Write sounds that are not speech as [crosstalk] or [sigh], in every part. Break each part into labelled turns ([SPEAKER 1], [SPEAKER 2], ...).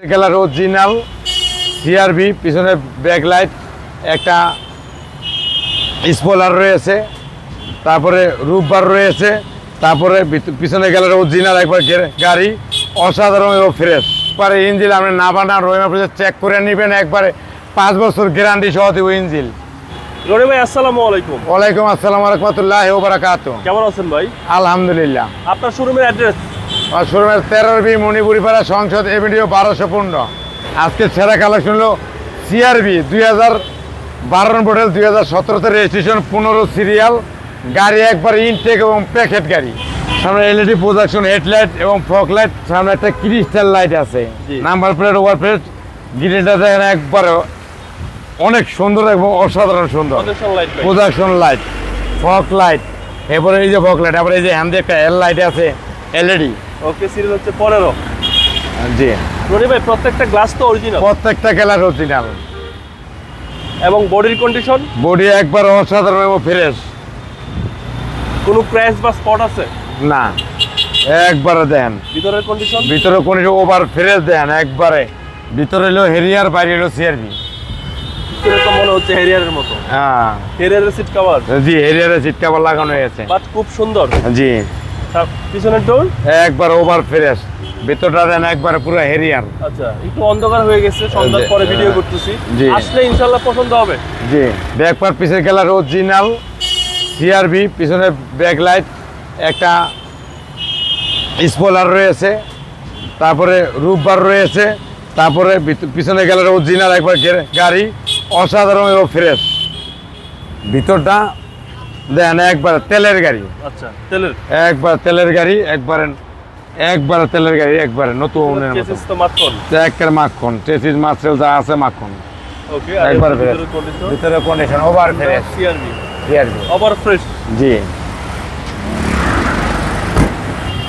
[SPEAKER 1] Colour original CRB পিছনে backlight একটা spoiler রয়েছে তারপরে রূপবার রয়েছে তারপরে পিছনে গেলার অরিজিনাল একবার গাড়ি অসাধারণ এবং ফ্রেশ পরে ইঞ্জিল আপনি না বানান রহিমা চেক করে নেবেন একবারে পাঁচ বছর গ্যারান্টি সহ দেবো ইঞ্জিল।
[SPEAKER 2] রনি ভাই আসসালামু আলাইকুম।
[SPEAKER 1] ওয়ালাইকুম আসসালাম রহমতুল্লাহ
[SPEAKER 2] কেমন আছেন ভাই?
[SPEAKER 1] আলহামদুলিল্লাহ।
[SPEAKER 2] আপনার শোরুমের অ্যাড্রেস
[SPEAKER 1] আর শোরুমের তেরোর বি মণিপুরিপাড়া সংসদ এভিডিও বারোশো পনেরো। আজকে সেরা কালেকশন হলো সিআরবি দুই হাজার বারো মডেল দুই হাজার সতেরোতে রেজিস্ট্রেশন পনেরো সিরিয়াল গাড়ি একবার ইনটেক এবং প্যাকেট গাড়ি। সামনে এলইডি প্রোডাকশন হেডলাইট এবং ফক লাইট সামনে একটা ক্রিস্টাল লাইট আছে। নাম্বার প্লেট ওভার প্লেট গ্রিলটা দেখেন একবার অনেক সুন্দর এবং অসাধারণ সুন্দর।
[SPEAKER 2] Projection light
[SPEAKER 1] production light fog light এরপরে এই যে ফক লাইট আবার এই যে হ্যান্ডে একটা এল লাইট আছে এলইডি
[SPEAKER 2] ওকে সিরিজ হচ্ছে পনেরো।
[SPEAKER 1] জি।
[SPEAKER 2] রনি ভাই প্রত্যেকটা গ্লাস তো অরিজিনাল
[SPEAKER 1] প্রত্যেকটা খেলার অরিজিনাল
[SPEAKER 2] এবং বডির কন্ডিশন
[SPEAKER 1] বডি একবার অসাধারণ এবং ফ্রেশ
[SPEAKER 2] কোনো ক্র্যাশ বা স্পট আছে?
[SPEAKER 1] না। একবারে দেন।
[SPEAKER 2] ভিতরের কন্ডিশন
[SPEAKER 1] ভিতরে কোন ওভার ফ্রেশ দেন একবারে। ভিতরে হলো হেরিয়ার বাইরে হলো সিআরবি
[SPEAKER 2] তো মনে হচ্ছে হেরিয়ারের মতো।
[SPEAKER 1] হ্যাঁ।
[SPEAKER 2] হেরিয়ারের সিট কভার
[SPEAKER 1] জি হেরিয়ারের সিট কাভার লাগানো হয়েছে।
[SPEAKER 2] বাট খুব সুন্দর।
[SPEAKER 1] জি।
[SPEAKER 2] পিছনের ডোর
[SPEAKER 1] একবার ওভার ফ্রেশ ভিতরটা দেন একবারে পুরো হেরিয়ার
[SPEAKER 2] আচ্ছা একটু অন্ধকার হয়ে গেছে সন্ধ্যার পরে ভিডিও
[SPEAKER 1] হ্যাঁ।
[SPEAKER 2] করতেছি। আসলে ইনশাল্লাহ পছন্দ হবে।
[SPEAKER 1] জি ব্যাকপার পিছের খেলার অরিজিনাল সিআরবি পিছনে ব্যাকলাইট একটা স্পলার রয়েছে তারপরে রূপবার রয়েছে তারপরে পিছনে গেলার অরিজিনাল একবার গাড়ি অসাধারণ এবং ফ্রেশ ভিতরটা দেন একবার তেলের গাড়ি।
[SPEAKER 2] আচ্ছা তেলের?
[SPEAKER 1] একবার তেলের গাড়ি একবারে একবার তেলের গাড়ি একবারে নতুন
[SPEAKER 2] মাখন।
[SPEAKER 1] একের যা আছে মাখন। একবার ফ্রেশ ভিতরে condition over fresh
[SPEAKER 2] CRB
[SPEAKER 1] CRB
[SPEAKER 2] over fresh
[SPEAKER 1] জি।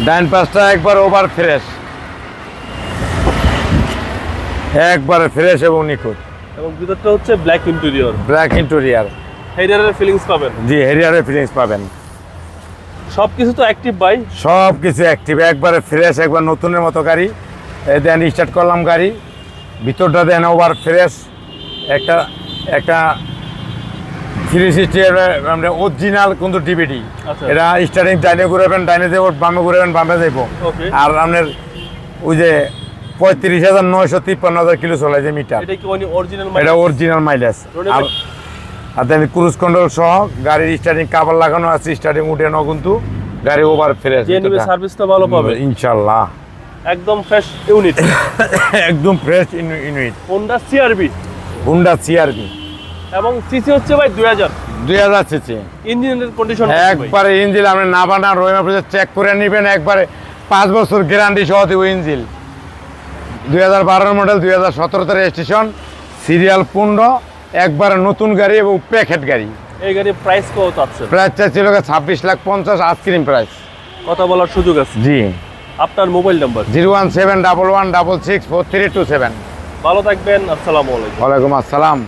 [SPEAKER 1] ডাইন পাশটা একবার ওভার ফ্রেশ একবারে ফ্রেশ এবং নিখুঁত।
[SPEAKER 2] এবং ভিতরটা হচ্ছে ব্ল্যাক ইন্টেরিয়র
[SPEAKER 1] ব্ল্যাক ইন্টেরিয়ার
[SPEAKER 2] হেরিয়ারের ফিলিংস পাবেন।
[SPEAKER 1] জি হেরিয়ারের ফিলিংস পাবেন।
[SPEAKER 2] সব কিছু তো অ্যাক্টিভ বাই
[SPEAKER 1] সব কিছু অ্যাক্টিভ একবারে ফ্রেশ একবার নতুনের মতো গাড়ি। দেন স্টার্ট করলাম গাড়ি। ভিতরটা দেন ওভার ফ্রেশ একটা একটা থ্রি সিক্সটি আমরা অরিজিনাল কিন্তু ডিভিডি
[SPEAKER 2] আচ্ছা।
[SPEAKER 1] এটা স্টার্টিং ডাইনে ঘুরাবেন ডাইনে যাব বামে ঘুরাবেন বামে যাব আর আপনার ওই যে পঁয়ত্রিশ হাজার নয়শো তিপ্পান্ন হাজার কিলো চলে যে মিটার
[SPEAKER 2] এটা অরিজিনাল
[SPEAKER 1] মাইলেজ আর দেন ক্রুজ কন্ট্রোল সহ গাড়ির স্টার্টিং কাভার লাগানো আছে স্টার্টিং উঠে নাও কিন্তু গাড়ি ওভার ফ্রেশ
[SPEAKER 2] সার্ভিস তো ভালো পাবে।
[SPEAKER 1] ইনশাল্লাহ।
[SPEAKER 2] একদম ফ্রেশ ইউনিট [laughs]
[SPEAKER 1] একদম fresh unit
[SPEAKER 2] Honda CRB
[SPEAKER 1] Honda CRB
[SPEAKER 2] এবং সিসি হচ্ছে ভাই দুই হাজার।
[SPEAKER 1] দুই হাজার সিসি
[SPEAKER 2] ইঞ্জিনের কন্ডিশন
[SPEAKER 1] একবারে ইঞ্জিল আপনি না বানান রহিমা চেক করে নেবেন একবারে পাঁচ বছর গ্যারান্টি সহ দেবো ইঞ্জিন দুই হাজার বারোর মডেল দুই হাজার সতেরোতে রেজিস্ট্রেশন সিরিয়াল পনেরো একবারে নতুন গাড়ি এবং প্যাকেট গাড়ি।
[SPEAKER 2] এই গাড়ির প্রাইস কত আছে?
[SPEAKER 1] প্রাইসটা ছিল ছাব্বিশ লাখ পঞ্চাশ আইসক্রিম প্রাইস
[SPEAKER 2] কথা বলার সুযোগ আছে?
[SPEAKER 1] জি।
[SPEAKER 2] আপনার mobile number
[SPEAKER 1] zero one seven double one double six four three two seven.
[SPEAKER 2] ভালো থাকবেন আসসালামু আলাইকুম।
[SPEAKER 1] ওয়ালাইকুম আসসালাম।